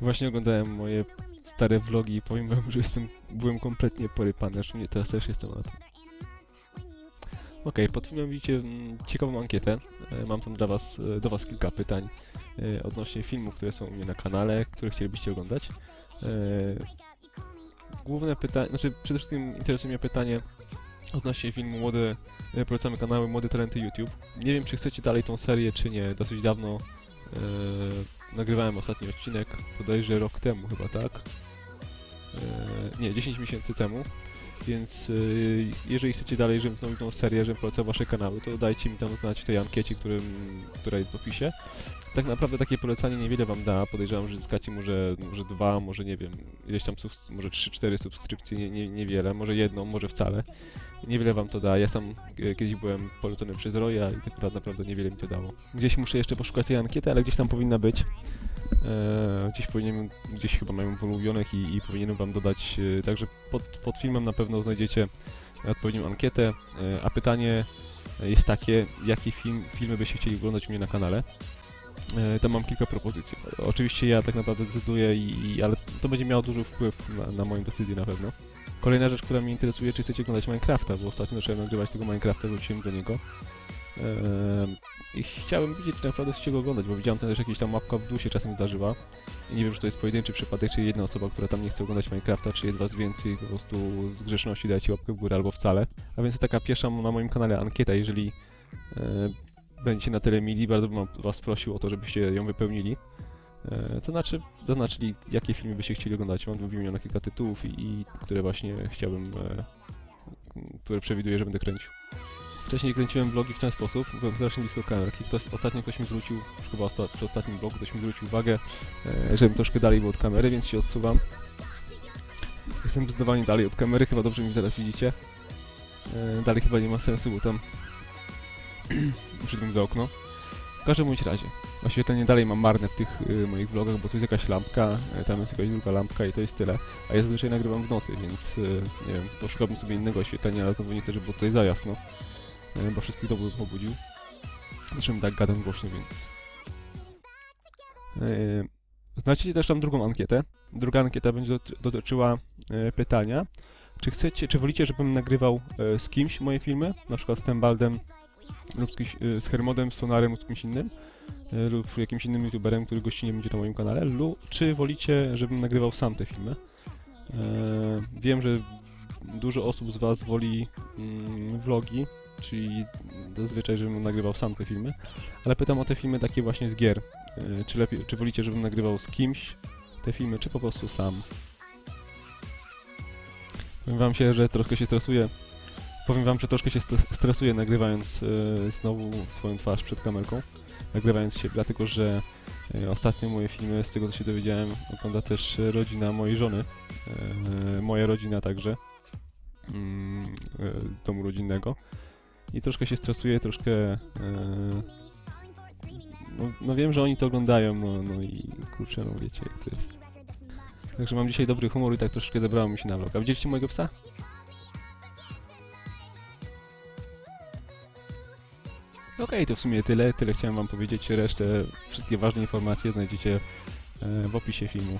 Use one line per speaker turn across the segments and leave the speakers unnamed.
Właśnie oglądałem moje stare vlogi i powiem wam, że jestem, byłem kompletnie porypany, zresztą nie, teraz też jestem na tym. Okej, pod filmem widzicie mm, ciekawą ankietę. E, Mam tam dla was, e, do was kilka pytań e, odnośnie filmów, które są u mnie na kanale, które chcielibyście oglądać. E, Główne pytanie, znaczy przede wszystkim interesuje mnie pytanie odnośnie filmu Młode, polecamy kanały Młode Talenty YouTube. Nie wiem, czy chcecie dalej tą serię, czy nie. Dosyć dawno e, nagrywałem ostatni odcinek, bodajże rok temu chyba, tak? E, nie, 10 miesięcy temu. Więc e, jeżeli chcecie dalej, żebym znowu tą serię, żebym polecał wasze kanały, to dajcie mi tam znać w tej ankiecie, którym, która jest w opisie. Tak naprawdę takie polecanie niewiele wam da. Podejrzewam, że zyskacie może, może dwa, może nie wiem, ileś tam, może 3-4 subskrypcje, nie, nie, niewiele, może jedną, może wcale. Niewiele wam to da. Ja sam e, kiedyś byłem polecony przez Roya i tak naprawdę, niewiele mi to dało. Gdzieś muszę jeszcze poszukać tej ankiety, ale gdzieś tam powinna być. E, gdzieś powinienem, gdzieś chyba mają w ulubionych i, i powinienem wam dodać, e, także pod, pod filmem na pewno znajdziecie odpowiednią ankietę, e, a pytanie jest takie, jakie film, filmy byście chcieli oglądać u mnie na kanale. E, Tam mam kilka propozycji. Oczywiście ja tak naprawdę decyduję, i, i, ale to będzie miało duży wpływ na, na moją decyzję na pewno. Kolejna rzecz, która mnie interesuje, czy chcecie oglądać Minecrafta, bo ostatnio zacząłem nagrywać tego Minecrafta, wróciłem do niego. Ehm, I chciałem wiedzieć, czy naprawdę chcecie go oglądać, bo widziałem też jakieś tam łapka w dół się czasem zdarzyła. I nie wiem, czy to jest pojedynczy przypadek, czy jedna osoba, która tam nie chce oglądać Minecrafta, czy jest was więcej, po prostu z grzeczności dajcie łapkę w górę albo wcale. A więc taka pierwsza na moim kanale ankieta, jeżeli e, będziecie na tyle mili, bardzo bym was prosił o to, żebyście ją wypełnili. E, to znaczy, zaznaczyli, jakie filmy byście chcieli oglądać. Mam wymienione kilka tytułów i, i które właśnie chciałbym, e, które przewiduję, że będę kręcił. Wcześniej kręciłem vlogi w ten sposób, byłem strasznie blisko kamerki. Ktoś, ostatnio ktoś mi zwrócił, chyba osta, przy ostatnim vlogu ktoś mi zwrócił uwagę, e, żebym troszkę dalej był od kamery, więc się odsuwam. Jestem zdecydowanie dalej od kamery, chyba dobrze mi teraz widzicie. E, dalej chyba nie ma sensu, bo tam przyszedłem za okno. W każdym bądź razie, oświetlenie dalej mam marne w tych y, moich vlogach, bo tu jest jakaś lampka, y, tam jest jakaś druga lampka i to jest tyle. A ja zazwyczaj nagrywam w nocy, więc y, nie wiem, poszukałbym sobie innego oświetlenia, ale to nie żeby było tutaj za jasno, y, bo wszystkich to bym pobudził. Zresztą tak gadam głośno, więc... Y, też tam drugą ankietę. Druga ankieta będzie doty- dotyczyła y, pytania, czy chcecie, czy wolicie, żebym nagrywał y, z kimś moje filmy, na przykład z Tembaldem lub z, kimś, y, z Hermodem, Sonarem lub z kimś innym, y, lub jakimś innym youtuberem, który gościnnie będzie na moim kanale, lub czy wolicie, żebym nagrywał sam te filmy. E, wiem, że dużo osób z Was woli mm, vlogi, czyli zazwyczaj, żebym nagrywał sam te filmy, ale pytam o te filmy takie właśnie z gier. Czy, lepiej, czy wolicie, żebym nagrywał z kimś te filmy, czy po prostu sam? Powiem Wam się, że troszkę się stresuję. Powiem Wam, że troszkę się stres- stresuję nagrywając e, znowu swoją twarz przed kamerką, nagrywając siebie, dlatego że e, ostatnio moje filmy, z tego co się dowiedziałem, ogląda też rodzina mojej żony, e, moja rodzina także, mm, domu rodzinnego. I troszkę się stresuję, troszkę... No, no wiem, że oni to oglądają, no, no i kurczę, no wiecie jak to jest. Także mam dzisiaj dobry humor i tak troszkę zebrało mi się na vlog. A widzieliście mojego psa? Okej, to w sumie tyle. Tyle chciałem wam powiedzieć. Resztę, wszystkie ważne informacje znajdziecie e, w opisie filmu.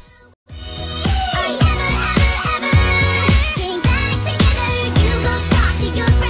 Came back together, you go talk to your friends.